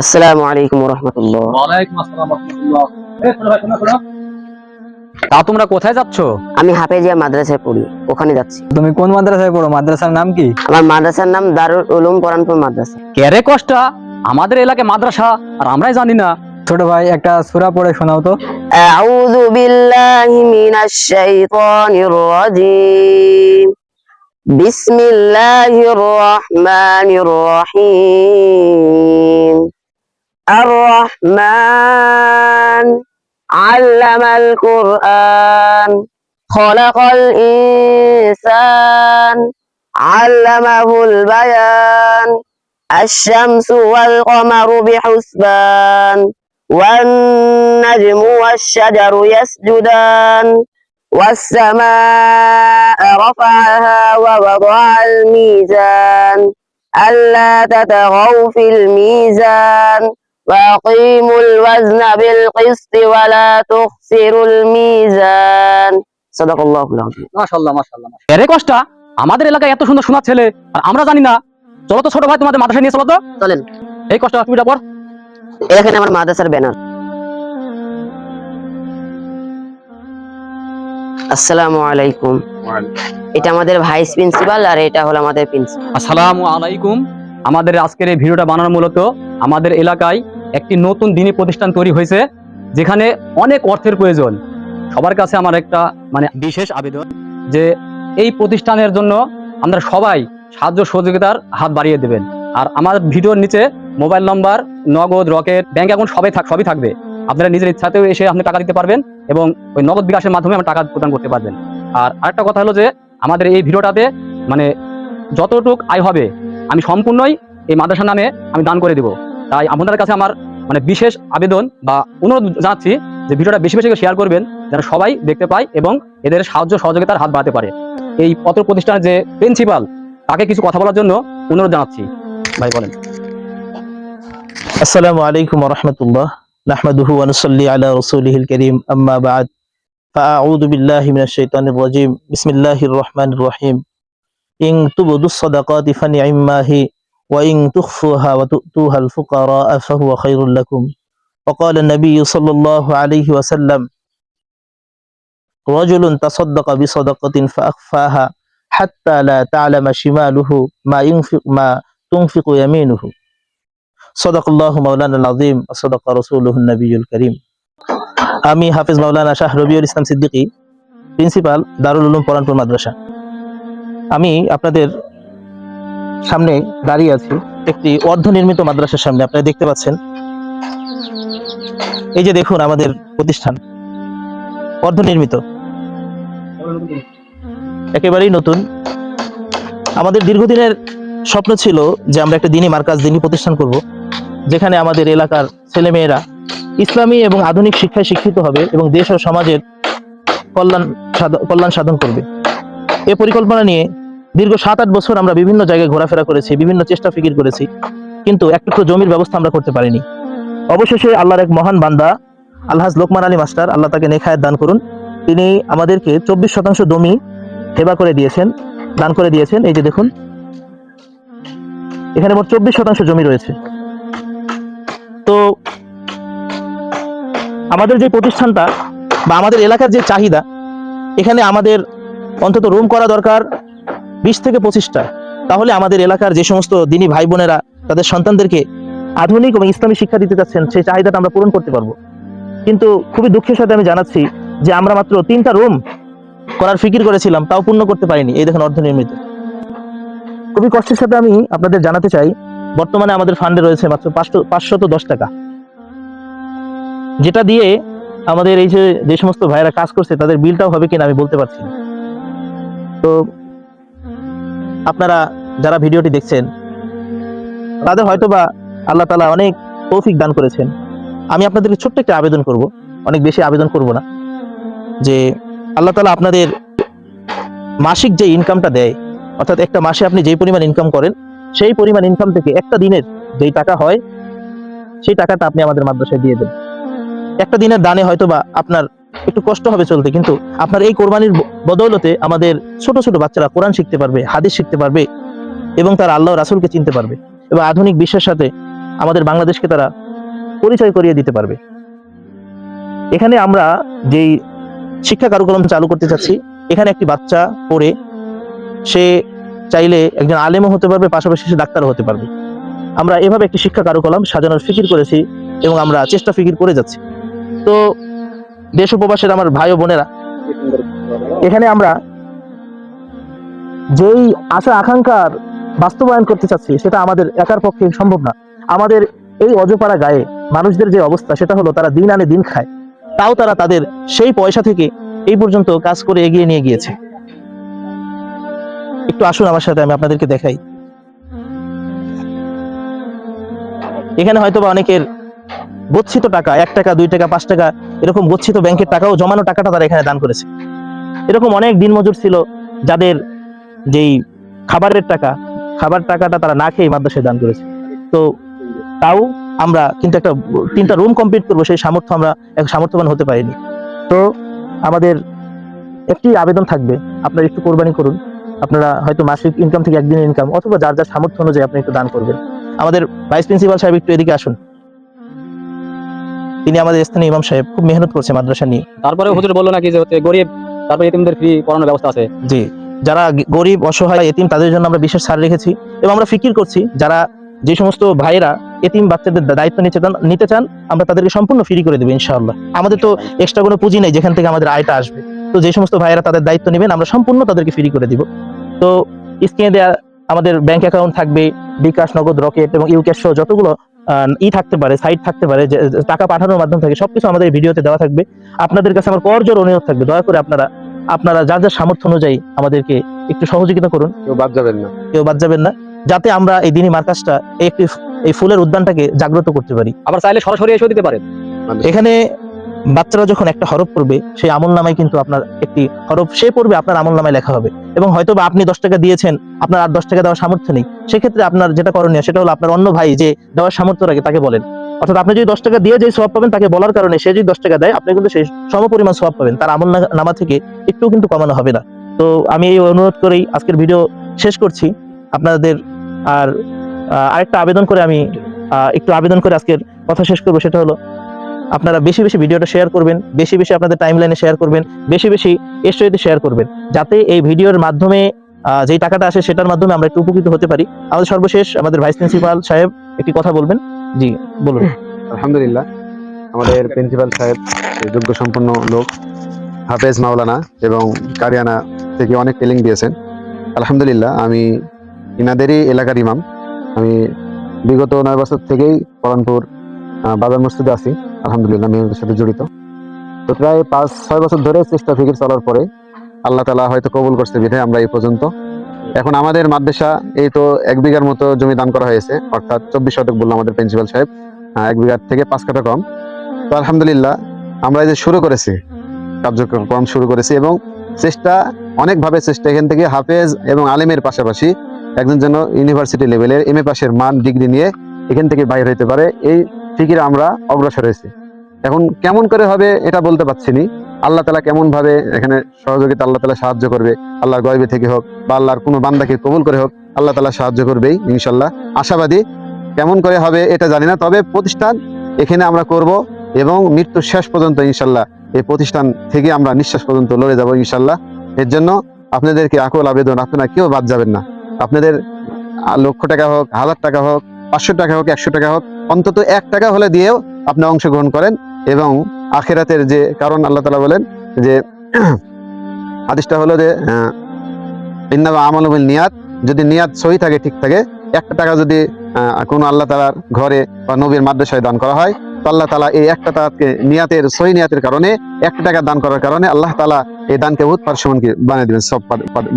আসসালামু আলাইকুম রহমতুল্লাহ ওয়ালাইকুম আসসালাম রহমতুল্লাহ তা তোমরা কোথায় যাচ্ছ? আমি হাফেজিয়া মাদ্রাসায় পড়ি ওখানে যাচ্ছি। তুমি কোন মাদ্রাসায় পড়ো? মাদ্রাসার নাম কি? আমার মাদ্রাসার নাম দারুল উলুম কোরআনপুর মাদ্রাসা। কেরে কষ্টা? আমাদের এলাকায় মাদ্রাসা আর আমরাই জানি না। ছোট ভাই একটা সূরা পড়ে শোনাও তো। আউযু বিল্লাহি মিনাশ শাইতানির রাজিম। বিসমিল্লাহির রহমানির রহিম। الرحمن علم القرآن خلق الإنسان علمه البيان الشمس والقمر بحسبان والنجم والشجر يسجدان والسماء رفعها ووضع الميزان ألا تطغوا في الميزان. وأقيموا الوزن بالقسط ولا تخسروا الميزان صدق الله العظيم মাশাআল্লাহ মাশাআল্লাহ কেরে কষ্টা আমাদের এলাকায় এত সুন্দর শোনা ছেলে আর আমরা জানি না চলো তো ছোট ভাই তোমাদের মাদ্রাসায় নিয়ে চলো তো চলেন এই কষ্ট তুমি পড় এখানে আমার মাদ্রাসার ব্যানার আসসালামু আলাইকুম এটা আমাদের ভাইস প্রিন্সিপাল আর এটা হলো আমাদের প্রিন্সিপাল আসসালামু আলাইকুম আমাদের আজকের এই ভিডিওটা বানানো মূলত আমাদের এলাকায় একটি নতুন দিনী প্রতিষ্ঠান তৈরি হয়েছে, যেখানে অনেক অর্থের প্রয়োজন। সবার কাছে আমার একটা মানে বিশেষ আবেদন, যে এই প্রতিষ্ঠানের জন্য আমরা সবাই সাহায্য সহযোগিতার হাত বাড়িয়ে দেবেন। আর আমার ভিডিওর নিচে মোবাইল নম্বর, নগদ, রকেট, ব্যাংক অ্যাকাউন্ট সবাই থাক, সবই থাকবে। আপনারা নিজের ইচ্ছাতেও এসে আপনি টাকা দিতে পারবেন এবং ওই নগদ বিকাশের মাধ্যমে আমার টাকা প্রদান করতে পারবেন। আর আরেকটা কথা হলো যে, আমাদের এই ভিডিওটাতে মানে যতটুক আয় হবে, আমি সম্পূর্ণই এই মাদ্রাসা নামে আমি দান করে দিব। তাই আপনাদের কাছে আমার মানে বিশেষ আবেদন বা অনুরোধ জানাচ্ছি যে ভিডিওটা বেশি বেশি শেয়ার করবেন যেন সবাই দেখতে পায় এবং এদের সাহায্য সহযোগিতার হাত বাড়াতে পারে এই পত্র প্রতিষ্ঠানের যে প্রিন্সিপাল তাকে কিছু কথা বলার জন্য অনুরোধ জানাচ্ছি ভাই বলেন السلام عليكم ورحمة الله نحمده ونصلي على رسوله الكريم أما بعد فأعوذ بالله من الشيطان الرجيم بسم الله الرحمن الرحيم إن تبدوا الصدقات فنعما هي وإن تخفوها وتؤتوها الفقراء فهو خير لكم وقال النبي صلى الله عليه وسلم رجل تصدق بصدقة فأخفاها حتى لا تعلم شماله ما ينفق ما تنفق يمينه সদাকুল্লাহ মাওলানা নাজিম সদাক রসুল্লাহ নবীল করিম আমি হাফিজ মাওলানা শাহ রবিউল ইসলাম সিদ্দিকী প্রিন্সিপাল দারুল উলুম পরানপুর মাদ্রাসা আমি আপনাদের সামনে দাঁড়িয়ে আছি। একটি অর্ধনির্মিত মাদ্রাসার সামনে, আপনারা দেখতে পাচ্ছেন। এই যে দেখুন আমাদের প্রতিষ্ঠান। অর্ধনির্মিত। একেবারেই নতুন। আমাদের দীর্ঘদিনের স্বপ্ন ছিল যে আমরা একটা দিনী মার্কাজ দিনী প্রতিষ্ঠান করব, যেখানে আমাদের এলাকার ছেলেমেয়েরা ইসলামী এবং আধুনিক শিক্ষায় শিক্ষিত হবে এবং দেশ ও সমাজের কল্যাণ কল্যাণ সাধন করবে। এ পরিকল্পনা নিয়ে দীর্ঘ সাত আট বছর আমরা বিভিন্ন জায়গায় ঘোরাফেরা করেছি, বিভিন্ন চেষ্টা ফিকির করেছি, কিন্তু একটু জমির ব্যবস্থা আমরা করতে পারিনি। অবশেষে আল্লাহর এক মহান বান্দা, আলহাজ লোকমান আলী মাস্টার, আল্লাহ তাকে নেখায়াত দান করুন। তিনি আমাদেরকে চব্বিশ শতাংশ জমি হেবা করে দিয়েছেন, দান করে দিয়েছেন। এই যে দেখুন, এখানে মোট চব্বিশ শতাংশ জমি রয়েছে। তো আমাদের যে প্রতিষ্ঠানটা বা আমাদের এলাকার যে চাহিদা, এখানে আমাদের অন্তত রুম করা দরকার বিশ থেকে পঁচিশটা। তাহলে আমাদের এলাকার যে সমস্ত দিনী ভাই বোনেরা, তাদের সন্তানদেরকে আধুনিক এবং ইসলামী শিক্ষা দিতে চাচ্ছেন, সেই চাহিদাটা আমরা পূরণ করতে পারব। কিন্তু খুবই দুঃখের সাথে আমি জানাচ্ছি যে আমরা মাত্র তিনটা রুম করার ফিকির করেছিলাম, তাও পূর্ণ করতে পারিনি। এই দেখুন অর্ধনির্মিত। খুবই কষ্টের সাথে আমি আপনাদের জানাতে চাই, বর্তমানে আমাদের ফান্ডে রয়েছে মাত্র পাঁচশো, পাঁচশত দশ টাকা। যেটা দিয়ে আমাদের এই যে যে সমস্ত ভাইয়েরা কাজ করছে, তাদের বিলটাও হবে কিনা আমি বলতে পারছি না। তো আপনারা যারা ভিডিওটি দেখছেন, তাদের হয়তো বা আল্লাহ তালা অনেক তৌফিক দান করেছেন। আমি আপনাদেরকে ছোট্ট একটা আবেদন করব, অনেক বেশি আবেদন করব না, যে আল্লাহ তালা আপনাদের মাসিক যে ইনকামটা দেয়, অর্থাৎ একটা মাসে আপনি যেই পরিমাণ ইনকাম করেন, সেই পরিমাণ ইনকাম থেকে একটা দিনের যেই টাকা হয়, সেই টাকাটা আপনি আমাদের মাদ্রাসায় দিয়ে দেন। একটা দিনের দানে হয়তো বা আপনার একটু কষ্ট হবে চলতে, কিন্তু আপনার এই কোরবানির বদৌলতে আমাদের ছোট ছোট বাচ্চারা কোরআন শিখতে পারবে, হাদিস শিখতে পারবে এবং তার আল্লাহ রাসুলকে চিনতে পারবে এবং আধুনিক বিশ্বের সাথে আমাদের বাংলাদেশকে তারা পরিচয় করিয়ে দিতে পারবে। এখানে আমরা যেই শিক্ষা কার্যক্রম চালু করতে চাচ্ছি, এখানে একটি বাচ্চা পড়ে সে চাইলে একজন আলেমও হতে পারবে, পাশাপাশি সে ডাক্তারও হতে পারবে। আমরা এভাবে একটি শিক্ষা কার্যক্রম সাজানোর ফিকির করেছি এবং আমরা চেষ্টা ফিকির করে যাচ্ছি। তো দেশ উপবাসের আমার ভাই ও বোনেরা, এখানে আমরা যেই আশা, আকাঙ্ক্ষার বাস্তবায়ন করতে চাচ্ছি, সেটা আমাদের একার পক্ষে সম্ভব না। আমাদের এই অজপাড়া গায়ে মানুষদের যে অবস্থা, সেটা হলো তারা দিন আনে দিন খায়। তাও তারা তাদের সেই পয়সা থেকে এই পর্যন্ত কাজ করে এগিয়ে নিয়ে গিয়েছে। একটু আসুন আমার সাথে, আমি আপনাদেরকে দেখাই। এখানে হয়তো বা অনেকের গচ্ছিত টাকা, এক টাকা, দুই টাকা, পাঁচ টাকা, এরকম গচ্ছিত ব্যাংকের টাকাও, জমানো টাকাটা তারা এখানে দান করেছে। এরকম অনেক দিনমজুর ছিল যাদের যেই খাবারের টাকা, খাবার টাকাটা তারা না খেয়ে মাদ্রাসায় দান করেছে। তো তাও আমরা কিন্তু একটা তিনটা রুম কমপ্লিট করব, সেই সামর্থ্য আমরা এক সামর্থ্যবান হতে পারিনি। তো আমাদের একটি আবেদন থাকবে, আপনারা একটু কোরবানি করুন। আপনারা হয়তো মাসিক ইনকাম থেকে একদিনের ইনকাম অথবা যার যার সামর্থ্য অনুযায়ী আপনি একটু দান করবেন। আমাদের ভাইস প্রিন্সিপাল সাহেব একটু এদিকে আসুন। তিনি আমাদের স্থানীয় ইমাম সাহেব খুব মেহনত করছে মাদ্রাসা নিয়ে। তারপরে হুজুর বলল নাকি যে হচ্ছে গরিব তারপরে এতিমদের ফ্রি পড়ানোর ব্যবস্থা আছে। জি যারা গরিব অসহায় এতিম তাদের জন্য আমরা বিশেষ ছাড় রেখেছি এবং আমরা ফিকির করছি যারা যে সমস্ত ভাইরা এতিম বাচ্চাদের দায়িত্ব নিতে চান নিতে চান আমরা তাদেরকে সম্পূর্ণ ফ্রি করে দেবো ইনশাআল্লাহ। আমাদের তো এক্সট্রা কোনো পুঁজি নেই যেখান থেকে আমাদের আয়টা আসবে। তো যে সমস্ত ভাইয়েরা তাদের দায়িত্ব নেবেন আমরা সম্পূর্ণ তাদেরকে ফ্রি করে দিব। তো স্ক্রিনে দেওয়া আমাদের ব্যাংক অ্যাকাউন্ট থাকবে বিকাশ নগদ রকেট এবং ইউক্যাশ সহ যতগুলো ই থাকতে পারে সাইট থাকতে পারে যে টাকা পাঠানোর মাধ্যম থাকে সবকিছু আমাদের এই ভিডিওতে দেওয়া থাকবে। আপনাদের কাছে আমার করজোর অনুরোধ থাকবে দয়া করে আপনারা আপনারা যার যার সামর্থ্য অনুযায়ী আমাদেরকে একটু সহযোগিতা করুন। কেউ বাদ যাবেন না। কেউ বাদ যাবেন না যাতে আমরা এই দিনই মার্কাসটা এই একটি এই ফুলের উদ্যানটাকে জাগ্রত করতে পারি। আবার চাইলে সরাসরি এসেও দিতে পারেন। এখানে বাচ্চারা যখন একটা হরফ পড়বে, সেই আমল নামায় কিন্তু আপনার একটি হরফ, সে পড়বে আপনার আমল নামায় লেখা হবে। এবং হয়তো বা আপনি দশ টাকা দিয়েছেন, আপনার আর দশ টাকা দেওয়ার সামর্থ্য নেই। সেক্ষেত্রে আপনার যেটা করণীয়, সেটা হলো আপনার অন্য ভাই যে দেওয়ার সামর্থ্য রাখে তাকে বলেন। অর্থাৎ আপনি যদি দশ টাকা দিয়ে যে সব পাবেন, তাকে বলার কারণে সে যদি দশ টাকা দেয়, আপনি কিন্তু সেই সমপরিমাণ সব পাবেন। তার আমল নামা থেকে একটু কিন্তু কমানো হবে না। তো আমি এই অনুরোধ করেই আজকের ভিডিও শেষ করছি। আপনাদের আর আরেকটা আবেদন করে আমি একটু আবেদন করে আজকের কথা শেষ করব, সেটা হলো আপনারা বেশি বেশি ভিডিওটা শেয়ার করবেন, বেশি বেশি আপনাদের টাইম লাইনে শেয়ার করবেন, বেশি বেশি এসটিতে শেয়ার করবেন, যাতে এই ভিডিওর মাধ্যমে যেই টাকাটা আসে সেটার মাধ্যমে আমরা একটু উপকৃত হতে পারি। আমাদের সর্বশেষ আমাদের ভাইস প্রিন্সিপাল সাহেব একটি কথা বলবেন। জি, বলুন। আলহামদুলিল্লাহ, আমাদের প্রিন্সিপাল সাহেব যোগ্য সম্পন্ন লোক, হাফেজ মাওলানা এবং কারিয়ানা থেকে অনেক ট্রেনিং দিয়েছেন। আলহামদুলিল্লাহ, আমি ইনাদেরই এলাকার ইমাম। আমি বিগত নয় বছর থেকেই পরানপুর বাজার মসজিদে আছি, আলহামদুলিল্লাহ মেহনতের সাথে জড়িত। তো প্রায় পাঁচ, ছয় বছর ধরে চেষ্টা ফিকির চলার পরে আল্লাহ তালা হয়তো কবুল করছে বিধায় আমরা এই পর্যন্ত। এখন আমাদের মাদ্রাসা, এই তো এক বিঘার মতো জমি দান করা হয়েছে, অর্থাৎ চব্বিশ শতক বলল আমাদের প্রিন্সিপাল সাহেব এক বিঘার থেকে পাঁচ কাঠা কম। তো আলহামদুলিল্লাহ, আমরা এই যে শুরু করেছি, কার্যক্রম শুরু করেছি এবং চেষ্টা, অনেকভাবে চেষ্টা এখান থেকে হাফেজ এবং আলেমের পাশাপাশি একজন যেন ইউনিভার্সিটি লেভেলের এম এ পাশের মান, ডিগ্রি নিয়ে এখান থেকে বাইর হইতে পারে। এই ফিকিরে আমরা অগ্রসর হয়েছি। এখন কেমন করে হবে এটা বলতে পারছি নি আল্লাহ তালা কেমন ভাবে এখানে সহযোগিতা আল্লাহ তালা সাহায্য করবে, আল্লাহর গয়বে থেকে হোক বা আল্লাহর কোনো বান্দাকে কবুল করে হোক, আল্লাহ তালা সাহায্য করবেই ইনশাল্লাহ। আশাবাদী কেমন করে হবে এটা জানি না, তবে প্রতিষ্ঠান এখানে আমরা করব এবং মৃত্যুর শেষ পর্যন্ত ইনশাল্লাহ এই প্রতিষ্ঠান থেকে আমরা নিঃশ্বাস পর্যন্ত লড়ে যাব ইনশাল্লাহ। এর জন্য আপনাদেরকে আকল আবেদন, আপনারা কেউ বাদ যাবেন না। আপনাদের লক্ষ টাকা হোক, হাজার টাকা হোক, পাঁচশো টাকা হোক, একশো টাকা হোক অন্তত এক টাকা হলে দিয়েও আপনি অংশগ্রহণ করেন এবং আখেরাতের যে কারণ আল্লাহ তালা বলেন যে, হাদিসটা হলো যে ইন্নামা আমলুবিল নিয়াত, যদি নিয়াত সহি থাকে, ঠিক থাকে, একটা টাকা যদি কোনো আল্লাহ তালার ঘরে বা নবীর মাদ্রাসায় দান করা হয়, তো আল্লাহ তালা এই একটা টাকাকে নিয়াতের, সহি নিয়াতের কারণে, একটা টাকা দান করার কারণে আল্লাহ তালা এই দানকে বহুত পার্শ্বমনকে বানিয়ে দিবেন, সব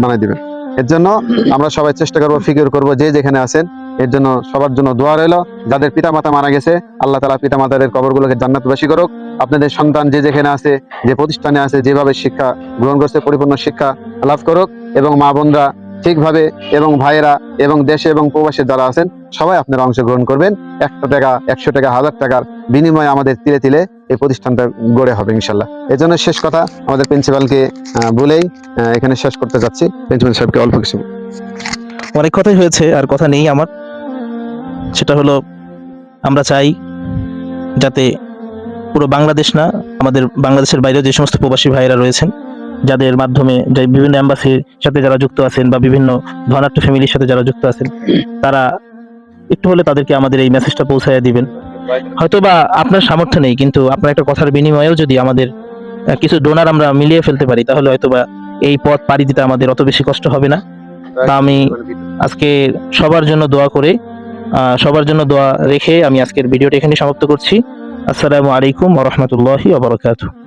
বানিয়ে দিবেন। এর জন্য আমরা সবাই চেষ্টা করব, ফিকির করব, যে যেখানে আছেন, এর জন্য সবার জন্য দোয়া রইল। যাদের পিতা মাতা মারা গেছে, আল্লাহ তালা পিতা মাতাদের কবরগুলোকে জান্নাতবাসী করুক। আপনাদের সন্তান যে যেখানে আছে, যে প্রতিষ্ঠানে আছে, যেভাবে শিক্ষা গ্রহণ করছে, পরিপূর্ণ শিক্ষা লাভ করুক এবং মা বোনরা ঠিকভাবে এবং ভাইয়েরা এবং দেশে এবং প্রবাসে যারা আছেন, সবাই আপনারা অংশগ্রহণ করবেন। একটা টাকা, একশো টাকা, হাজার টাকার বিনিময়ে আমাদের তিলে তিলে এই প্রতিষ্ঠানটা গড়ে হবে ইনশাল্লাহ। এই জন্য শেষ কথা, আমাদের প্রিন্সিপালকে বলেই এখানে শেষ করতে যাচ্ছি। প্রিন্সিপাল সাহেবকে অল্প কিছু অনেক কথাই হয়েছে, আর কথা নেই আমার। সেটা হলো, আমরা চাই যাতে পুরো বাংলাদেশ না, আমাদের বাংলাদেশের বাইরেও যে সমস্ত প্রবাসী ভাইয়েরা রয়েছেন যাদের মাধ্যমে যে বিভিন্ন অ্যাম্বাসির সাথে যারা যুক্ত আছেন বা বিভিন্ন ধনাঢ্য ফ্যামিলির সাথে যারা যুক্ত আছেন, তারা একটু হলে তাদেরকে আমাদের এই মেসেজটা পৌঁছায় দিবেন। হয়তো বা আপনার সামর্থ্য নেই, কিন্তু আপনার একটা কথার বিনিময়েও যদি আমাদের কিছু ডোনার আমরা মিলিয়ে ফেলতে পারি, তাহলে হয়তো বা এই পথ পাড়ি দিতে আমাদের অত বেশি কষ্ট হবে না। তা আমি আজকে সবার জন্য দোয়া করে সবার জন্য দোয়া রেখে আমি আজকের ভিডিওটা এখানে সমাপ্ত করছি। আসসালামু আলাইকুম ওয়া রাহমাতুল্লাহি ওয়া বারাকাতুহু।